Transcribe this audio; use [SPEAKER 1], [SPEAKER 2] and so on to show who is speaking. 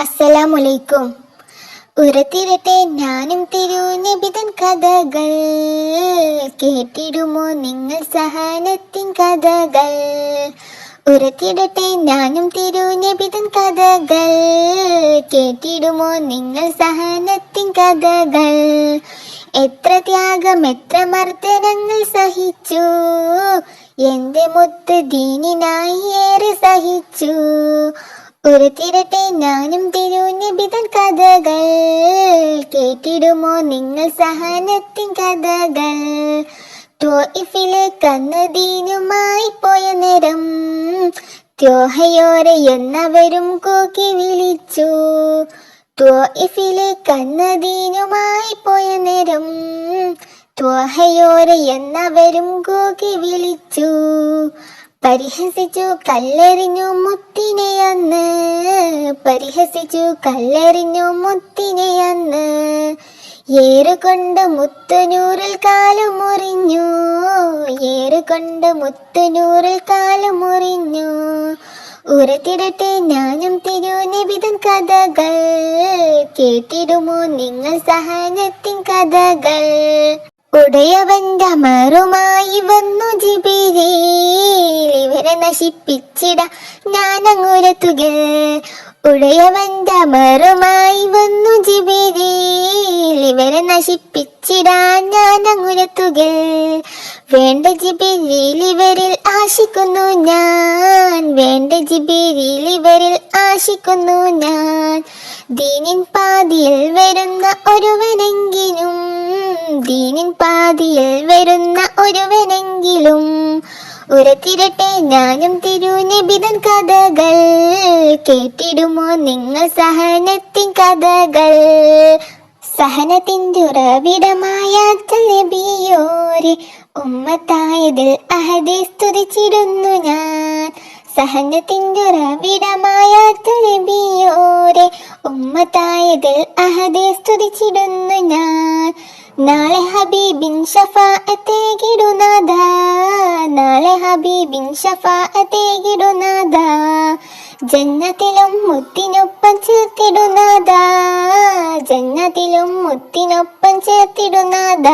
[SPEAKER 1] അസ്സലാമലൈക്കും ഉരത്തിരട്ടെ ഞാനും തിരുനിബിതൻ കഥകൾ. കേട്ടിടുമോ നിങ്ങൾ സഹനത്തിൻ കഥകൾ? ഉരത്തിടട്ടെ ഞാനും തിരുനിബിതൻ കഥകൾ. കേട്ടിടുമോ നിങ്ങൾ സഹനത്തിൻ കഥകൾ? എത്ര ത്യാഗം എത്ര മർദ്ദനങ്ങൾ സഹിച്ചു? എന്റെ മുത്ത് ദീനിനായി ഏറെ സഹിച്ചു? ഉരത്തിരട്ടെ ഞാനും തിരുനിബിതൻ കഥകൾ. കേട്ടിടുമോ നിങ്ങൾ സഹനത്തിൻ കഥകൾ? തോയിഫിലെ കന്നദീനുമായി പോയ നേരം ത്യോഹയോരെ എന്നവരും കൂക്കി വിളിച്ചു. ത്വയിഫിലെ കന്നദീനുമായി പോയ നേരം ത്വഹയോരെ എന്നവരും കൂക്കി വിളിച്ചു. പരിഹസിച്ചു കല്ലെറിഞ്ഞു മുത്തിനെ അന്ന് പരിഹസിച്ചു കല്ലെറിഞ്ഞു മുത്തിനെ അന്ന് ഏറുകൊണ്ട് മുത്തുനൂറിൽ കാലുമുറിഞ്ഞു ഏറുകൊണ്ട് മുത്തുനൂറിൽ കാലുമുറിഞ്ഞു. ഉറത്തിടട്ടെ ഞാനും തിരുനിബിതൻ കഥകൾ കേട്ടിടുമോ നിങ്ങൾ സഹനത്തിൻ കഥകൾ. ഉടയവന്റെ മറുമായി വന്നു ജിബിരിൽ ഇവരെ നശിപ്പിച്ചിട ഞാനങ്ങുരത്തുക ഉടയവന്റെ മറുമായി വന്നു ജിബിരിൽ ഇവരെ നശിപ്പിച്ചിടാൻ ഞാനങ്ങുരത്തുക വേണ്ട ജിബിരിൽ ഇവരിൽ ആശിക്കുന്നു ഞാൻ. വേണ്ട ജിബിരിൽ ഇവരിൽ ആശിക്കുന്നു ഞാൻ. ദീനിൻ പാതിയിൽ വരുന്ന ഒരുവനെങ്കിലും ദീനിൻ പാതിയിൽ വരുന്ന ഒരുവനെങ്കിലും ഉരത്തിരട്ടെ ഞാനും തിരുനിബിതൻ കഥകൾ. കേട്ടിടുമോ നിങ്ങൾ സഹനത്തിൻ കഥകൾ? സഹനത്തിന്റെ ഉറവിടമായ നബിയോരെ ഉമ്മത്തായതിൽ അഹദെ സ്തുതിച്ചിടുന്നു ഞാൻ. സഹനത്തിന്റെ ഉറവിടമായ നബിയോരെ ഉമ്മത്തായതിൽ അഹദെ സ്തുതിച്ചിടുന്നു ഞാൻ. നാളെ ഹബീബിൻ ഷഫാ നാളെ ഹബീബിൻ ജന്നത്തിലും മുത്തിനൊപ്പം ചേർത്തിടുന്നതാ. ജന്നത്തിലും മുത്തിനൊപ്പം ചേർത്തിടുനാഥ